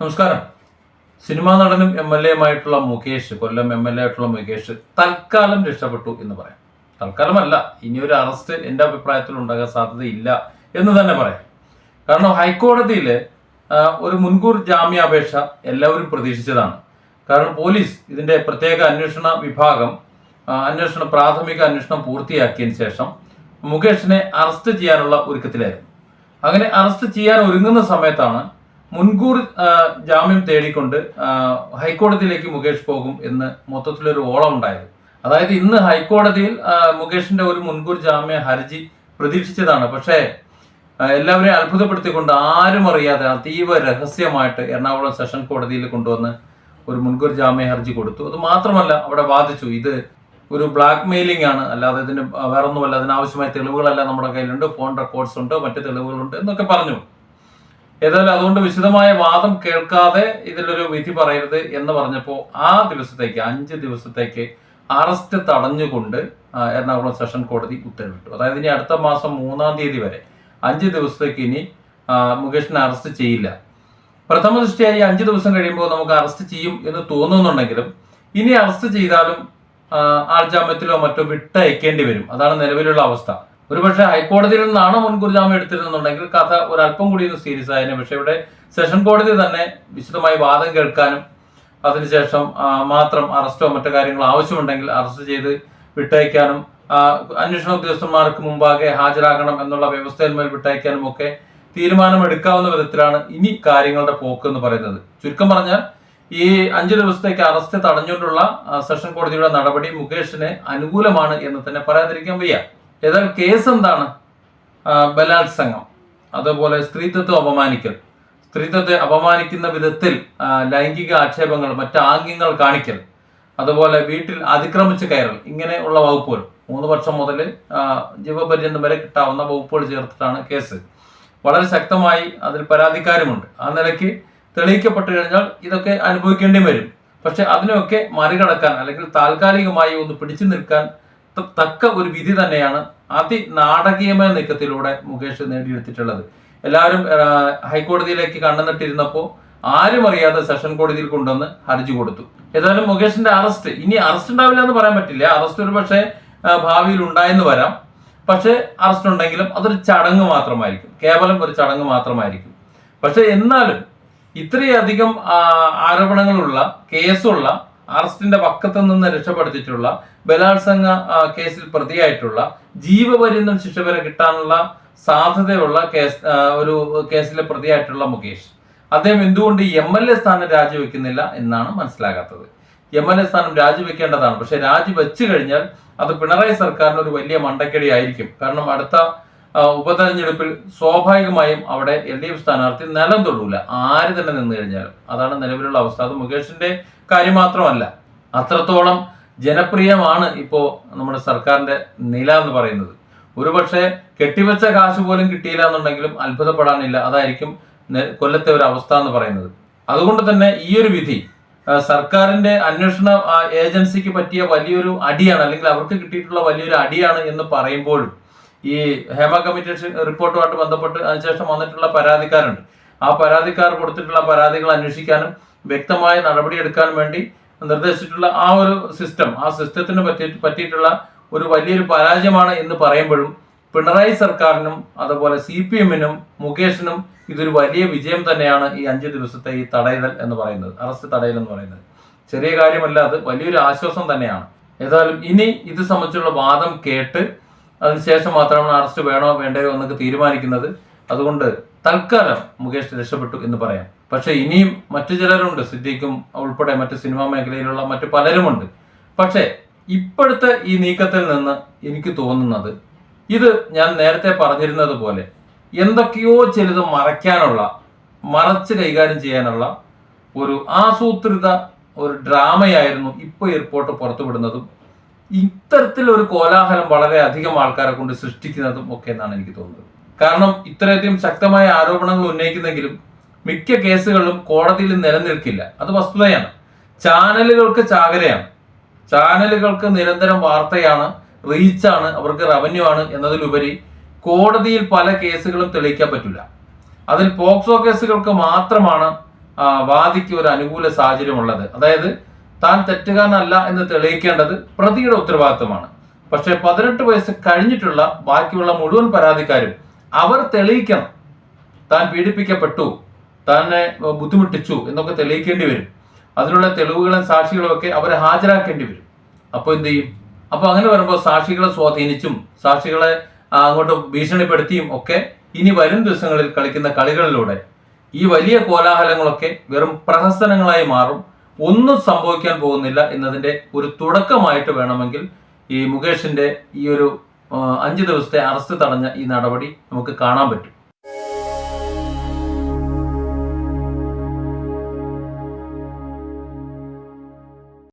നമസ്കാരം. സിനിമാ നടനും M L എമായിട്ടുള്ള Mukesh Kollam M L A ആയിട്ടുള്ള മുകേഷ് തൽക്കാലം രക്ഷപ്പെട്ടു എന്ന് പറയാം. തൽക്കാലമല്ല ഇനി ഒരു അറസ്റ്റ് എന്റെ അഭിപ്രായത്തിൽ ഉണ്ടാകാൻ സാധ്യതയില്ല എന്ന് തന്നെ പറയാം. കാരണം ഹൈക്കോടതിയിൽ ഒരു മുൻകൂർ ജാമ്യാപേക്ഷ എല്ലാവരും പ്രതീക്ഷിച്ചതാണ്. കാരണം പോലീസ് ഇതിന്റെ പ്രത്യേക അന്വേഷണ വിഭാഗം അന്വേഷണ പ്രാഥമിക അന്വേഷണം പൂർത്തിയാക്കിയതിന് ശേഷം മുകേഷിനെ അറസ്റ്റ് ചെയ്യാനുള്ള ഒരുക്കത്തിലായിരുന്നു. അങ്ങനെ അറസ്റ്റ് ചെയ്യാൻ ഒരുങ്ങുന്ന സമയത്താണ് മുൻകൂർ ജാമ്യം തേടിക്കൊണ്ട് ഹൈക്കോടതിയിലേക്ക് മുകേഷ് പോകും എന്ന് മൊത്തത്തിലൊരു ഓളം ഉണ്ടായത്. അതായത് ഇന്ന് ഹൈക്കോടതിയിൽ മുകേഷിന്റെ ഒരു മുൻകൂർ ജാമ്യ ഹർജി പ്രതീക്ഷിച്ചതാണ്. പക്ഷേ എല്ലാവരെയും അത്ഭുതപ്പെടുത്തിക്കൊണ്ട് ആരും അറിയാതെ അതീവ രഹസ്യമായിട്ട് എറണാകുളം സെഷൻ കോടതിയിൽ കൊണ്ടുവന്ന് ഒരു മുൻകൂർ ജാമ്യ ഹർജി കൊടുത്തു. അത് മാത്രമല്ല അവിടെ വാദിച്ചു ഇത് ഒരു ബ്ലാക്ക് മെയിലിംഗ് ആണ്. അല്ലാതെ ഇതിന് വേറൊന്നുമല്ല അതിനാവശ്യമായ തെളിവുകളല്ല നമ്മുടെ കയ്യിലുണ്ട് ഫോൺ റെക്കോർഡ്സ് ഉണ്ട് മറ്റു തെളിവുകളുണ്ട് എന്നൊക്കെ പറഞ്ഞു. ഏതായാലും അതുകൊണ്ട് വിശദമായ വാദം കേൾക്കാതെ ഇതിലൊരു വിധി പറയരുത് എന്ന് പറഞ്ഞപ്പോൾ ആ ദിവസത്തേക്ക് അഞ്ച് ദിവസത്തേക്ക് അറസ്റ്റ് തടഞ്ഞുകൊണ്ട് എറണാകുളം സെഷൻ കോടതി ഉത്തരവിട്ടു. അതായത് ഇനി അടുത്ത മാസം മൂന്നാം തീയതി വരെ അഞ്ച് ദിവസത്തേക്ക് ഇനി മുകേഷിനെ അറസ്റ്റ് ചെയ്യില്ല. പ്രഥമ ദൃഷ്ടിയായി അഞ്ച് ദിവസം കഴിയുമ്പോൾ നമുക്ക് അറസ്റ്റ് ചെയ്യും എന്ന് തോന്നുന്നുണ്ടെങ്കിലും ഇനി അറസ്റ്റ് ചെയ്താലും ആൾ ആൾജാമ്യത്തിലോ മറ്റോ വിട്ടയക്കേണ്ടി വരും. അതാണ് നിലവിലുള്ള അവസ്ഥ. ഒരുപക്ഷെ ഹൈക്കോടതിയിൽ നിന്നാണ് മുൻകൂർ ജാമ്യം എടുത്തിരുന്നുണ്ടെങ്കിൽ കഥ ഒരല്പം കൂടി ഒന്ന് സീരിയസ് ആയതിനെ പക്ഷെ ഇവിടെ സെഷൻ കോടതി തന്നെ വിശദമായി വാദം കേൾക്കാനും അതിനുശേഷം മാത്രം അറസ്റ്റോ മറ്റു കാര്യങ്ങളോ ആവശ്യമുണ്ടെങ്കിൽ അറസ്റ്റ് ചെയ്ത് വിട്ടയക്കാനും അന്വേഷണ ഉദ്യോഗസ്ഥന്മാർക്ക് മുമ്പാകെ ഹാജരാകണം എന്നുള്ള വ്യവസ്ഥയിന്മേൽ വിട്ടയക്കാനും ഒക്കെ തീരുമാനമെടുക്കാവുന്ന വിധത്തിലാണ് ഇനി കാര്യങ്ങളുടെ പോക്ക് എന്ന് പറയുന്നത്. ചുരുക്കം പറഞ്ഞാൽ ഈ അഞ്ചു ദിവസത്തേക്ക് അറസ്റ്റ് തടഞ്ഞുകൊണ്ടുള്ള സെഷൻ കോടതിയുടെ നടപടി മുകേഷിന് അനുകൂലമാണ് എന്ന് തന്നെ പറയാതിരിക്കാൻ വയ്യ. ഏതായാലും കേസ് എന്താണ് ബലാത്സംഗം. അതുപോലെ സ്ത്രീത്വത്തെ അപമാനിക്കൽ. സ്ത്രീത്വത്തെ അപമാനിക്കുന്ന വിധത്തിൽ ലൈംഗിക ആക്ഷേപങ്ങൾ മറ്റ് ആംഗ്യങ്ങൾ കാണിക്കൽ. അതുപോലെ വീട്ടിൽ അതിക്രമിച്ച് കയറൽ. ഇങ്ങനെയുള്ള വകുപ്പുകൾ. മൂന്ന് വർഷം മുതൽ ജീവപര്യന്തം വരെ കിട്ടാവുന്ന വകുപ്പുകൾ ചേർത്തിട്ടാണ് കേസ്. വളരെ ശക്തമായി അതിൽ പരാതിക്കാരുമുണ്ട്. ആ നിലയ്ക്ക് തെളിയിക്കപ്പെട്ട് കഴിഞ്ഞാൽ ഇതൊക്കെ അനുഭവിക്കേണ്ടി വരും. പക്ഷെ അതിനൊക്കെ മറികടക്കാൻ അല്ലെങ്കിൽ താൽക്കാലികമായി ഒന്ന് പിടിച്ചു നിൽക്കാൻ തക്ക ഒരു വിധി തന്നെയാണ് അതി നാടകീയമായ നീക്കത്തിലൂടെ മുകേഷ് നേടിയെടുത്തിട്ടുള്ളത്. എല്ലാവരും ഹൈക്കോടതിയിലേക്ക് കണ്ണുനട്ടിരുന്നപ്പോൾ ആരും അറിയാതെ സെഷൻ കോടതിയിൽ കൊണ്ടുവന്ന് ഹർജി കൊടുത്തു. ഏതായാലും മുകേഷിന്റെ അറസ്റ്റ് ഇനി അറസ്റ്റ് ഉണ്ടാവില്ല എന്ന് പറയാൻ പറ്റില്ല. അറസ്റ്റ് ഒരു പക്ഷേ ഭാവിയിൽ ഉണ്ടായെന്ന് വരാം. പക്ഷേ അറസ്റ്റ് ഉണ്ടെങ്കിലും അതൊരു ചടങ്ങ് മാത്രമായിരിക്കും. കേവലം ഒരു ചടങ്ങ് മാത്രമായിരിക്കും. പക്ഷെ എന്നാലും ഇത്രയധികം ആരോപണങ്ങളുള്ള കേസുള്ള അറസ്റ്റിന്റെ പക്കത്തു നിന്ന് രക്ഷപ്പെടുത്തിയിട്ടുള്ള ബലാത്സംഗ കേസിൽ പ്രതിയായിട്ടുള്ള ജീവപര്യന്തം ശിക്ഷ വരെ കിട്ടാനുള്ള സാധ്യതയുള്ള കേസ് ഒരു കേസിലെ പ്രതിയായിട്ടുള്ള മുകേഷ്. അദ്ദേഹം എന്തുകൊണ്ട് എം എൽ എ സ്ഥാനം രാജിവെക്കുന്നില്ല എന്നാണ് മനസ്സിലാകാത്തത്. എം എൽ എ സ്ഥാനം രാജിവെക്കേണ്ടതാണ്. പക്ഷെ രാജിവെച്ചു കഴിഞ്ഞാൽ അത് പിണറായി സർക്കാരിന് ഒരു വലിയ മണ്ടക്കടി ആയിരിക്കും. കാരണം അടുത്ത ഉപതെരഞ്ഞെടുപ്പിൽ സ്വാഭാവികമായും അവിടെ എൽ ഡി എഫ് സ്ഥാനാർത്ഥി നിലം തൊടൂല. ആര് തന്നെ നിന്ന് കഴിഞ്ഞാലും. അതാണ് നിലവിലുള്ള അവസ്ഥ. അത് മുകേഷിന്റെ കാര്യം മാത്രമല്ല. അത്രത്തോളം ജനപ്രിയമാണ് ഇപ്പോ നമ്മുടെ സർക്കാരിന്റെ നില എന്ന് പറയുന്നത്. ഒരുപക്ഷെ കെട്ടിവെച്ച കാശ് പോലും കിട്ടിയില്ല എന്നുണ്ടെങ്കിലും അത്ഭുതപ്പെടാനില്ല. അതായിരിക്കും കൊല്ലത്തെ ഒരു അവസ്ഥ എന്ന് പറയുന്നത്. അതുകൊണ്ട് തന്നെ ഈ ഒരു വിധി സർക്കാരിന്റെ അന്വേഷണ ഏജൻസിക്ക് പറ്റിയ വലിയൊരു അടിയാണ് അല്ലെങ്കിൽ അവർക്ക് കിട്ടിയിട്ടുള്ള വലിയൊരു അടിയാണ് എന്ന് പറയുമ്പോഴും ഈ ഹേമ കമ്മിറ്റി റിപ്പോർട്ടുമായിട്ട് ബന്ധപ്പെട്ട് അതിനുശേഷം വന്നിട്ടുള്ള പരാതിക്കാരുണ്ട്. ആ പരാതിക്കാർ കൊടുത്തിട്ടുള്ള പരാതികൾ അന്വേഷിക്കാനും വ്യക്തമായ നടപടിയെടുക്കാനും വേണ്ടി നിർദ്ദേശിച്ചിട്ടുള്ള ആ ഒരു സിസ്റ്റം ആ സിസ്റ്റത്തിന് പറ്റി പറ്റിയിട്ടുള്ള ഒരു വലിയൊരു പരാജയമാണ് എന്ന് പറയുമ്പോഴും പിണറായി സർക്കാരിനും അതുപോലെ സി പി എമ്മിനും മുകേഷിനും ഇതൊരു വലിയ വിജയം തന്നെയാണ് ഈ അഞ്ച് ദിവസത്തെ ഈ തടയൽ എന്ന് പറയുന്നത് അറസ്റ്റ് തടയൽ എന്ന് പറയുന്നത്. ചെറിയ കാര്യമല്ല അത് വലിയൊരു ആശ്വാസം തന്നെയാണ്. ഏതായാലും ഇനി ഇത് സംബന്ധിച്ചുള്ള വാദം കേട്ട് അതിനുശേഷം മാത്രമാണ് അറസ്റ്റ് വേണോ വേണ്ടയോ എന്നൊക്കെ തീരുമാനിക്കുന്നത്. അതുകൊണ്ട് തൽക്കാലം മുകേഷ് രക്ഷപ്പെട്ടു എന്ന് പറയാം. പക്ഷേ ഇനിയും മറ്റു ചിലരുണ്ട്. സിദ്ദീഖും ഉൾപ്പെടെ മറ്റ് സിനിമാ മേഖലയിലുള്ള മറ്റു പലരുമുണ്ട്. പക്ഷേ ഇപ്പോഴത്തെ ഈ നീക്കത്തിൽ നിന്ന് എനിക്ക് തോന്നുന്നത് ഇത് ഞാൻ നേരത്തെ പറഞ്ഞിരുന്നത് പോലെ എന്തൊക്കെയോ ചിലത് മറയ്ക്കാനുള്ള മറച്ച് കൈകാര്യം ചെയ്യാനുള്ള ഒരു ആസൂത്രിത ഒരു ഡ്രാമയായിരുന്നു ഇപ്പോൾ ഈ റിപ്പോർട്ട് പുറത്തുവിടുന്നതും. ഇത്തരത്തിൽ ഒരു കോലാഹലം വളരെ അധികം ആൾക്കാരെ കൊണ്ട് സൃഷ്ടിക്കുന്നതും ഒക്കെ എന്നാണ് എനിക്ക് തോന്നുന്നത്. കാരണം ഇത്രയധികം ശക്തമായ ആരോപണങ്ങൾ ഉന്നയിക്കുന്നെങ്കിലും മിക്ക കേസുകളിലും കോടതിയിൽ നിലനിൽക്കില്ല. അത് വസ്തുതയാണ്. ചാനലുകൾക്ക് ചാകരയാണ്. ചാനലുകൾക്ക് നിരന്തരം വാർത്തയാണ് റീച്ചാണ് അവർക്ക് റവന്യൂ ആണ് എന്നതിലുപരി കോടതിയിൽ പല കേസുകളും തെളിയിക്കാൻ പറ്റില്ല. അതിൽ പോക്സോ കേസുകൾക്ക് മാത്രമാണ് വാദിക്ക് ഒരു അനുകൂല സാഹചര്യമുള്ളത്. അതായത് താൻ തെറ്റുകാരനല്ല എന്ന് തെളിയിക്കേണ്ടത് പ്രതിയുടെ ഉത്തരവാദിത്വമാണ്. പക്ഷെ പതിനെട്ട് വയസ്സ് കഴിഞ്ഞിട്ടുള്ള ബാക്കിയുള്ള മുഴുവൻ പരാതിക്കാരും അവർ തെളിയിക്കണം. താൻ പീഡിപ്പിക്കപ്പെട്ടു. തന്നെ ബുദ്ധിമുട്ടിച്ചു എന്നൊക്കെ തെളിയിക്കേണ്ടി വരും. അതിനുള്ള തെളിവുകളും സാക്ഷികളും ഒക്കെ അവരെ ഹാജരാക്കേണ്ടി വരും. അപ്പോൾ എന്ത് ചെയ്യും? അപ്പോൾ അങ്ങനെ വരുമ്പോൾ സാക്ഷികളെ സ്വാധീനിച്ചും സാക്ഷികളെ അങ്ങോട്ട് ഭീഷണിപ്പെടുത്തിയും ഒക്കെ ഇനി വരും ദിവസങ്ങളിൽ കളിക്കുന്ന കളികളിലൂടെ ഈ വലിയ കോലാഹലങ്ങളൊക്കെ വെറും പ്രഹസനങ്ങളായി മാറും. ഒന്നും സംഭവിക്കാൻ പോകുന്നില്ല എന്നതിന്റെ ഒരു തുടക്കമായിട്ട് വേണമെങ്കിൽ ഈ മുകേഷിന്റെ ഈ ഒരു അഞ്ച് ദിവസത്തെ അറസ്റ്റ് തടഞ്ഞ ഈ നടപടി നമുക്ക് കാണാൻ പറ്റും.